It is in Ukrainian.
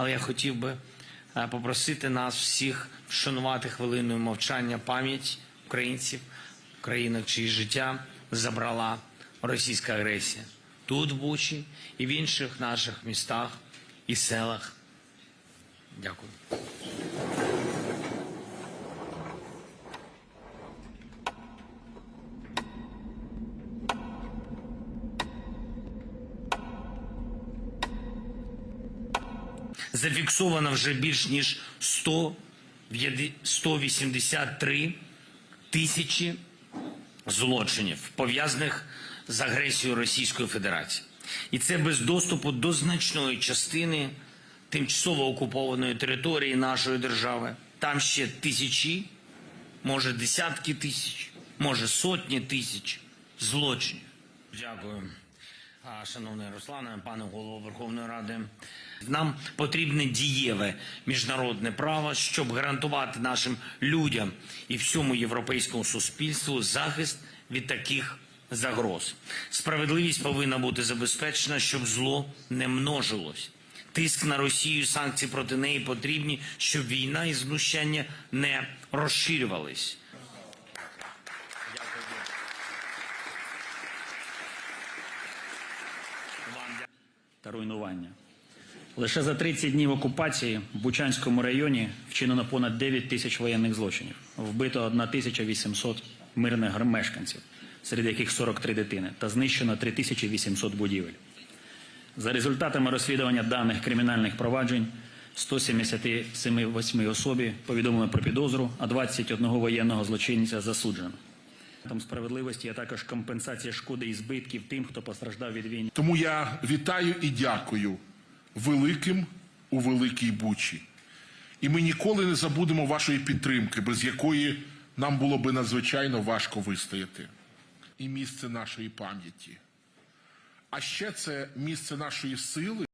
Але я хотів би е, попросити нас всіх вшанувати хвилиною мовчання пам'ять українців, країнок, чиї життя забрала російська агресія. Тут, в Бучі, і в інших наших містах і селах. Дякую. Зафіксовано вже більш ніж 100, 183 тисячі злочинів, пов'язаних з агресією Російської Федерації. І це без доступу до значної частини тимчасово окупованої території нашої держави. Там ще тисячі, може десятки тисяч, може сотні тисяч злочинів. Дякую. Шановний Руслане, пане голово Верховної Ради, нам потрібне дієве міжнародне право, щоб гарантувати нашим людям і всьому європейському суспільству захист від таких загроз. Справедливість повинна бути забезпечена, щоб зло не множилось. Тиск на Росію, санкції проти неї потрібні, щоб війна і знущання не розширювались. та руйнування. Лише за 30 днів окупації в Бучанському районі вчинено понад 9 тисяч воєнних злочинів, вбито 1800 мирних мешканців, серед яких 43 дитини, та знищено 3800 будівель. За результатами розслідування даних кримінальних проваджень 178 особі повідомлено про підозру, а 21 воєнного злочинця засуджено. Там справедливості є також компенсація шкоди і збитків тим, хто постраждав від війни. Тому я вітаю і дякую великим у Великій Бучі. І ми ніколи не забудемо вашої підтримки, без якої нам було би надзвичайно важко вистояти. І місце нашої пам'яті. А ще це місце нашої сили.